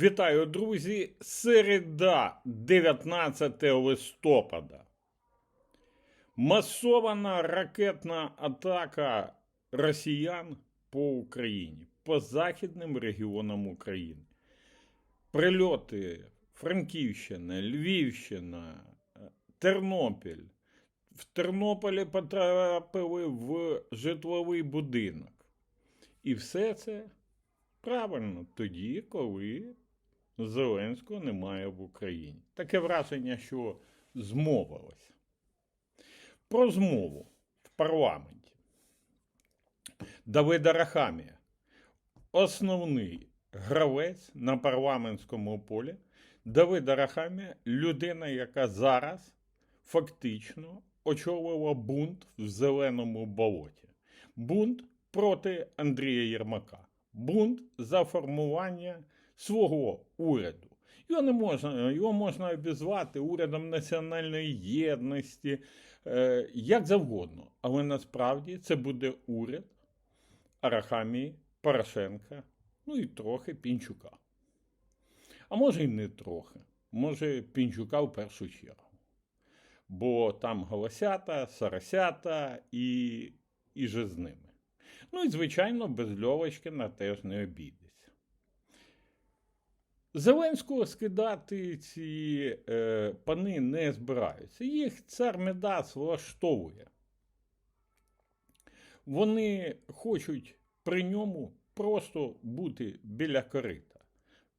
Вітаю, друзі! Середа, 19 листопада. Масована ракетна атака росіян по Україні, по західним регіонам України. Прильоти Франківщина, Львівщина, е, Тернопіль. В Тернополі потрапили в житловий будинок. І все це правильно тоді, коли Зеленського немає в Україні. Таке враження, що змовилося. Про змову в парламенті. Давида Рахамія, основний гравець на парламентському полі. Давида Рахамія людина, яка зараз фактично очолила бунт в зеленому болоті. Бунт проти Андрія Єрмака. Бунт за формування свого уряду. Його не можна, його можна обізвати урядом національної єдності, е, як завгодно. Але насправді це буде уряд Арахамії, Порошенка, ну і трохи Пінчука. А може й не трохи. Може, Пінчука в першу чергу. Бо там голосята, соросята і, і же з ними. Ну і, звичайно, без Льовочкина теж не обійдеться. Зеленського скидати ці е, пани не збираються. Їх цар Медас влаштовує. Вони хочуть при ньому просто бути біля корита.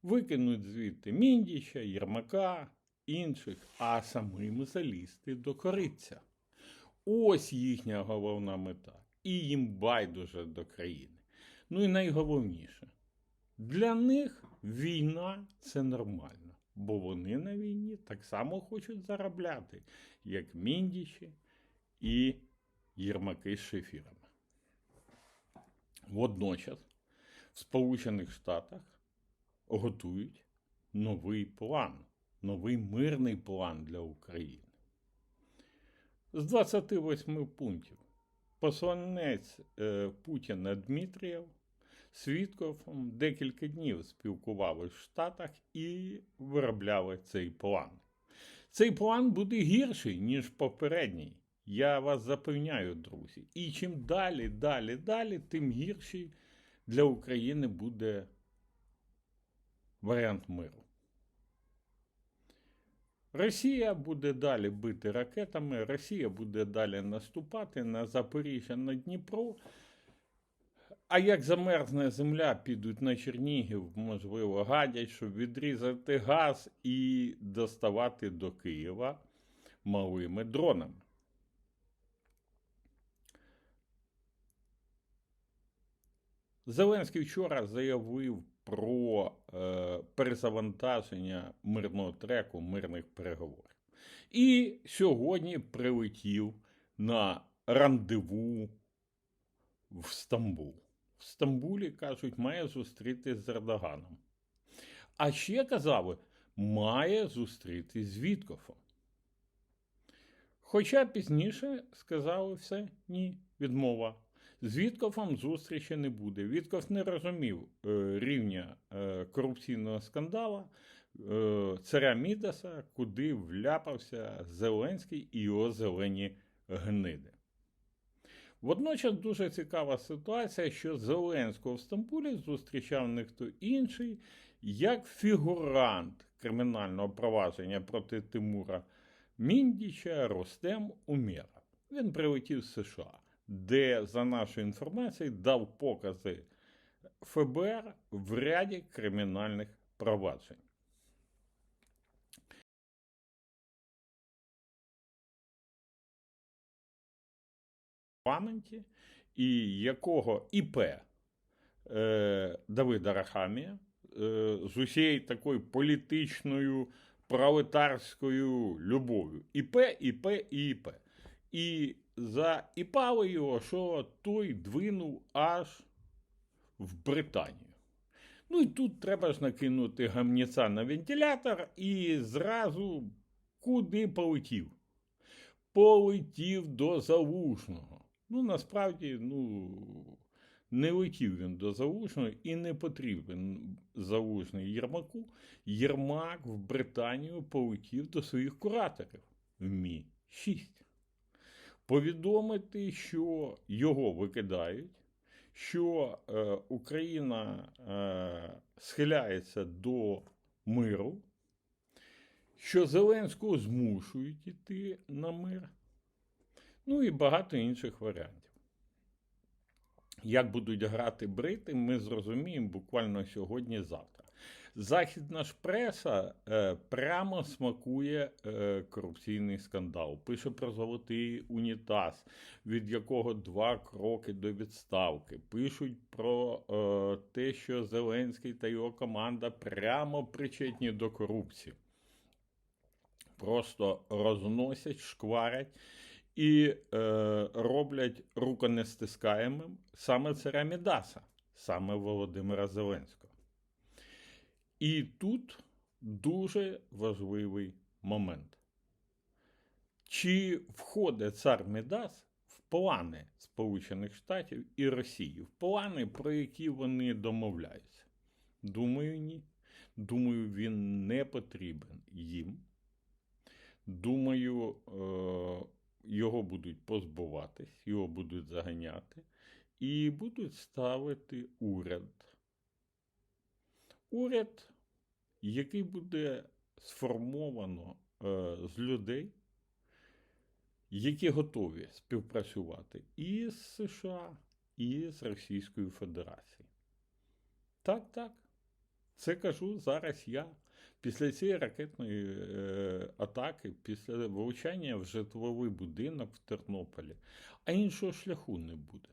Викинуть звідти Міндіча, Єрмака, інших, а самим залізти до кориця. Ось їхня головна мета. І їм байдуже до країни. Ну і найголовніше, для них війна це нормально, бо вони на війні так само хочуть заробляти, як міндічі і Єрмаки з шефірами. Водночас в Сполучених Штатах готують новий план, новий мирний план для України. З 28 пунктів. Посланець е, Путіна Дмитрієв свідком декілька днів спілкували в Штатах і виробляли цей план. Цей план буде гірший, ніж попередній. Я вас запевняю, друзі. І чим далі, далі, далі, тим гірший для України буде варіант миру. Росія буде далі бити ракетами, Росія буде далі наступати на Запоріжжя, на Дніпро. А як замерзне земля, підуть на Чернігів, можливо, гадять, щоб відрізати газ і доставати до Києва малими дронами. Зеленський вчора заявив про е, перезавантаження мирного треку, мирних переговорів. І сьогодні прилетів на рандеву в Стамбул. В Стамбулі, кажуть, має зустрітись з Ердоганом. А ще казали, має зустрітись з Віткофом. Хоча пізніше сказали все, ні, відмова. З Віткофом зустрічі не буде. Віткоф не розумів е, рівня е, корупційного скандала е, царя Мідаса, куди вляпався Зеленський і його зелені гниди. Водночас дуже цікава ситуація, що Зеленського в Стамбулі зустрічав не хто інший, як фігурант кримінального провадження проти Тимура Міндіча Ростем Умєра. Він прилетів з США де, за нашою інформацією, дав покази ФБР в ряді кримінальних проваджень. Парламенті, і якого ІП е, Давида Рахамія е, з усією такою політичною пролетарською любов'ю. ІП, ІП і ІП. І заіпали його, що той двинув аж в Британію. Ну і тут треба ж накинути гамніця на вентилятор і зразу куди полетів? Полетів до Залужного. Ну, насправді, ну, Не летів він до Залужного і не потрібен Залужний Єрмаку. Єрмак в Британію полетів до своїх кураторів в Мі-6. Повідомити, що його викидають, що е, Україна е, схиляється до миру, що Зеленського змушують іти на мир, ну і багато інших варіантів. Як будуть грати брити, ми зрозуміємо буквально сьогодні-завтра. Західна ж преса е, прямо смакує е, корупційний скандал. Пише про золотий унітаз, від якого два кроки до відставки. Пишуть про е, те, що Зеленський та його команда прямо причетні до корупції. Просто розносять, шкварять і е, роблять руконестискаємим саме царя Мідаса, саме Володимира Зеленського. І тут дуже важливий момент. Чи входить цар Мідас в плани Сполучених Штатів і Росії, в плани, про які вони домовляються? Думаю, ні. Думаю, він не потрібен їм. Думаю, е, його будуть позбуватись, його будуть заганяти і будуть ставити уряд. Уряд, який буде сформовано е, з людей, які готові співпрацювати і з США, і з Російською Федерацією. Так, так. Це кажу зараз я. Після цієї ракетної е, атаки, після влучання в житловий будинок в Тернополі, а іншого шляху не буде.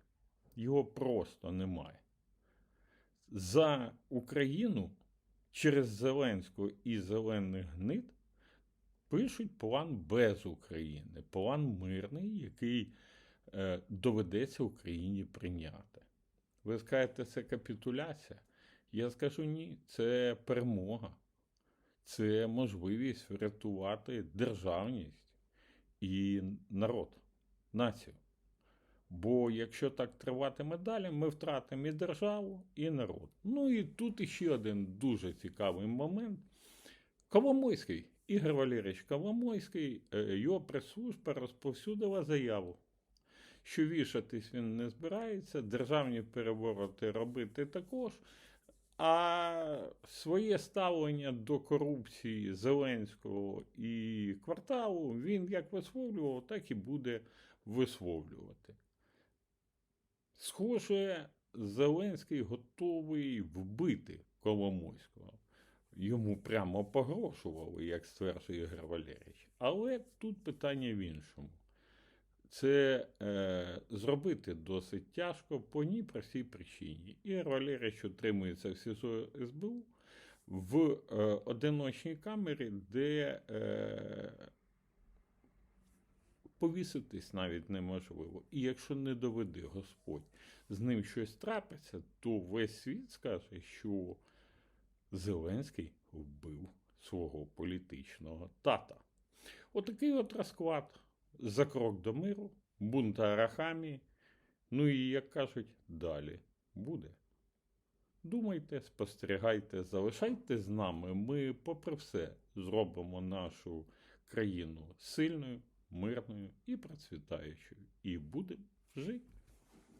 Його просто немає. За Україну через Зеленського і зелених гнид пишуть план без України, план мирний, який е, доведеться Україні прийняти. Ви скажете, це капітуляція? Я скажу ні, це перемога це можливість врятувати державність і народ, націю. Бо якщо так триватиме далі, ми втратимо і державу, і народ. Ну і тут іще один дуже цікавий момент. Коломойський, Ігор Валерійович Коломойський, е, його прес-служба розповсюдила заяву, що вішатись він не збирається, державні перевороти робити також. А своє ставлення до корупції Зеленського і кварталу він як висловлював, так і буде висловлювати. Схоже, Зеленський готовий вбити Коломойського. Йому прямо погрошували, як стверджує Валерійович. Але тут питання в іншому. Це е, зробити досить тяжко по ній простій причині. Ігор Валерійович утримується в СІЗО СБУ в е, одиночній камері, де е, повіситись навіть неможливо. І якщо не доведе Господь з ним щось трапиться, то весь світ скаже, що Зеленський вбив свого політичного тата. Отакий от розклад за крок до миру, бунта Арахамії. Ну і, як кажуть, далі буде. Думайте, спостерігайте, залишайте з нами. Ми, попри все, зробимо нашу країну сильною, мирною і процвітаючою. І будемо жити.